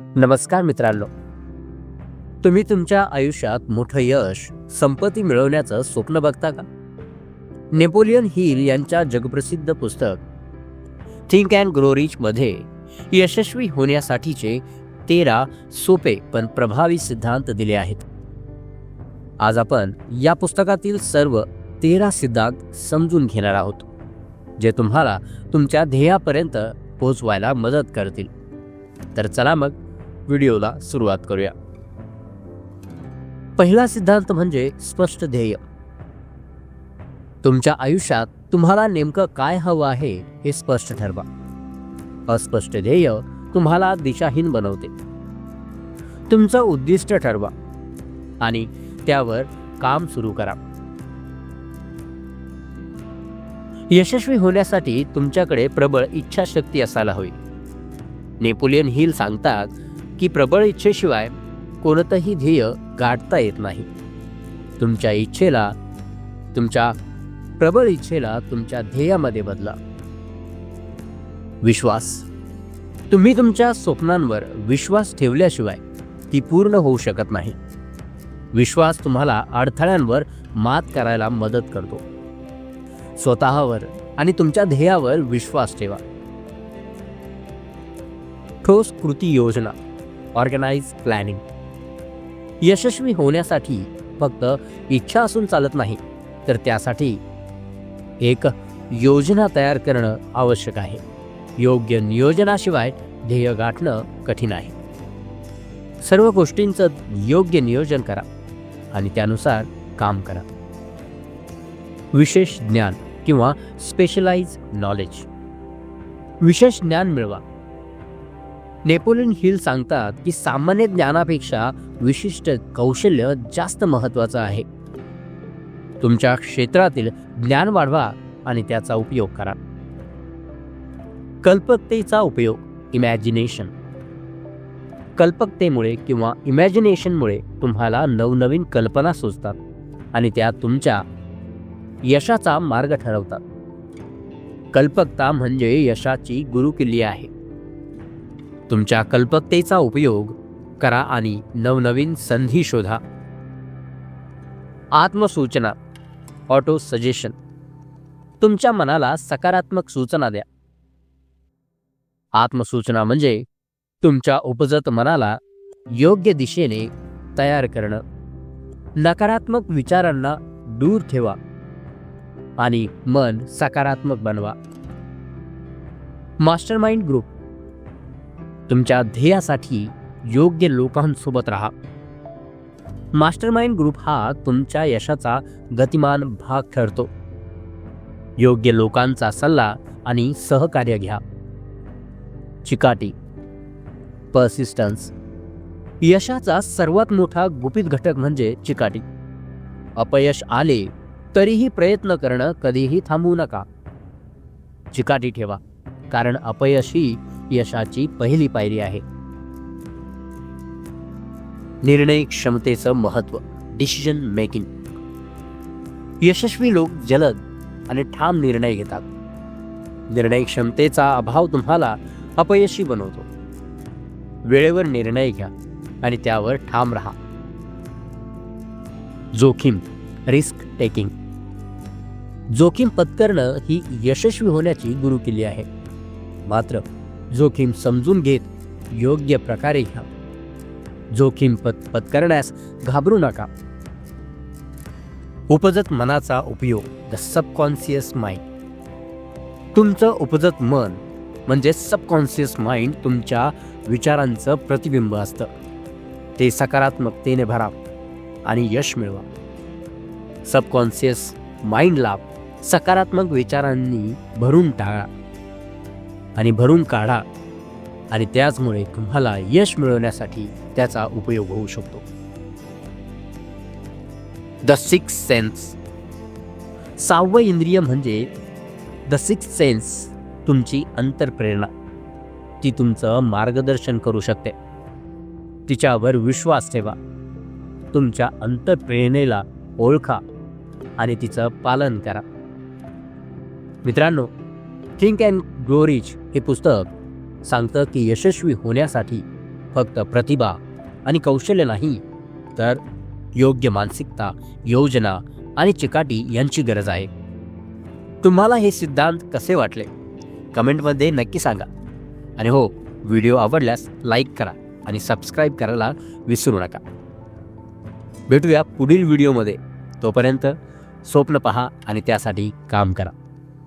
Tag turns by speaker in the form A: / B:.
A: नमस्कार मित्रांनो. तुम्ही तुमच्या आयुष्यात मोठं यश संपत्ती मिळवण्याचं स्वप्न बघता का? नेपोलियन हिल यांच्या जगप्रसिद्ध पुस्तक थिंक अँड ग्रो रिच मध्ये यशस्वी होण्यासाठीचे तेरा सोपे पण प्रभावी सिद्धांत दिले आहेत. आज आपण या पुस्तकातील सर्व तेरा सिद्धांत समजून घेणार आहोत जे तुम्हाला तुमच्या ध्येयापर्यंत पोहोचवायला मदत करतील. तर चला मग व्हिडिओला सुरुवात करूया. पहिला सिद्धांत म्हणजे स्पष्ट ध्येय. तुमच्या आयुष्यात तुम्हाला नेमकं काय हवं आहे हे स्पष्ट ठरवा. अस्पष्ट ध्येय तुम्हाला दिशाहीन बनवते. तुमचं उद्दिष्ट ठरवा आणि त्यावर काम सुरू करा. यशस्वी होण्यासाठी तुमच्याकडे प्रबळ इच्छाशक्ती असायला हवी. नेपोलियन हिल सांगतात की प्रबळ इच्छेशिवाय कोणतंही ध्येय गाठता येत नाही. तुमच्या इच्छेला तुमच्या प्रबळ इच्छेला तुमच्या ध्येयामध्ये बदला. विश्वास. तुम्ही तुमच्या स्वप्नांवर विश्वास ठेवल्याशिवाय ती पूर्ण होऊ शकत नाही. विश्वास तुम्हाला अडथळ्यांवर मात करायला मदत करतो. स्वतःवर आणि तुमच्या ध्येयावर विश्वास ठेवा. ठोस कृती योजना. Organise planning. यशस्वी होण्यासाठी फक्त इच्छा असून चालत नाही तर त्यासाठी एक योजना तयार करणं आवश्यक आहे. योग्य नियोजनाशिवाय ध्येय गाठणं कठीण आहे. सर्व गोष्टींचं योग्य नियोजन करा आणि त्यानुसार काम करा. विशेष ज्ञान किंवा स्पेशलाइज नॉलेज विशेष ज्ञान मिळवा. नेपोलियन हिल सांगतात की सामान्य ज्ञानापेक्षा विशिष्ट कौशल्य जास्त महत्वाचं आहे. तुमच्या क्षेत्रातील ज्ञान वाढवा आणि त्याचा उपयोग करा. कल्पकतेचा उपयोग इमॅजिनेशन कल्पकतेमुळे किंवा इमॅजिनेशनमुळे तुम्हाला नवनवीन कल्पना सुचतात आणि त्या तुमच्या यशाचा मार्ग ठरवतात. कल्पकता म्हणजे यशाची गुरुकिल्ली आहे. तुमच्या कल्पकतेचा उपयोग करा आणि नवनवीन संधी शोधा. आत्मसूचना. Auto suggestion. तुमच्या मनाला सकारात्मक सूचना द्या. आत्मसूचना म्हणजे तुमच्या उपजत मनाला योग्य दिशेने तयार करणं. नकारात्मक विचारांना दूर ठेवा आणि मन सकारात्मक बनवा. Mastermind group. तुमच्या ध्येयासाठी योग्य लोकांसोबत राहा. मास्टरमाइंड ग्रुप हा तुमच्या यशाचा गतिमान भाग ठरतो. योग्य लोकांचा सल्ला आणि सहकार्य घ्या. चिकाटी. पर्सिस्टन्स यशाचा सर्वात मोठा गुपित घटक म्हणजे चिकाटी. अपयश आले तरीही प्रयत्न करणं कधीही थांबवू नका. चिकाटी ठेवा कारण अपयश ही यशाची पहिली पायरी आहे. निर्णय क्षमतेचं महत्त्व डिसिजन मेकिंग यशस्वी लोक जलद आणि ठाम निर्णय घेतात. निर्णय क्षमतेचा अभाव तुम्हाला अपयशी बनवतो. वेळेवर निर्णय घ्या आणि त्यावर ठाम राहा. जोखीम रिस्क टेकिंग जोखीम पत्करणं ही यशस्वी होण्याची गुरुकिल्ली आहे. मात्र जोखीम समजून घेत योग्य प्रकारे घ्या. जोखीम पत पत्करण्यास घाबरू नका. उपजत मनाचा उपयोग द सबकॉन्शियस माइंड तुमचं उपजत मन म्हणजे सबकॉन्शियस माइंड तुमच्या विचारांचं प्रतिबिंब असतं. ते सकारात्मकतेने भरा आणि यश मिळवा. सबकॉन्शियस माइंडला सकारात्मक विचारांनी भरून टाळा. आणि भरून काढा. आणि त्याचमुळे तुम्हाला यश मिळवण्यासाठी त्याचा उपयोग होऊ शकतो. द सिक्स सेन्स सहावं इंद्रिय म्हणजे द सिक्स सेन्स तुमची अंतरप्रेरणा. ती तुमचं मार्गदर्शन करू शकते. तिच्यावर विश्वास ठेवा. तुमच्या अंतर्प्रेरणेला ओळखा आणि तिचं पालन करा. मित्रांनो थिंक अँड ग्रो रिच हे पुस्तक सांगतं की यशस्वी होण्यासाठी फक्त प्रतिभा आणि कौशल्य नाही तर योग्य मानसिकता योजना आणि चिकाटी यांची गरज आहे. तुम्हाला हे सिद्धांत कसे वाटले? कमेंटमध्ये नक्की सांगा. आणि हो व्हिडिओ आवडल्यास लाईक करा आणि सबस्क्राईब करायला विसरू नका. भेटूया पुढील व्हिडिओमध्ये. तोपर्यंत स्वप्न पहा आणि त्यासाठी काम करा.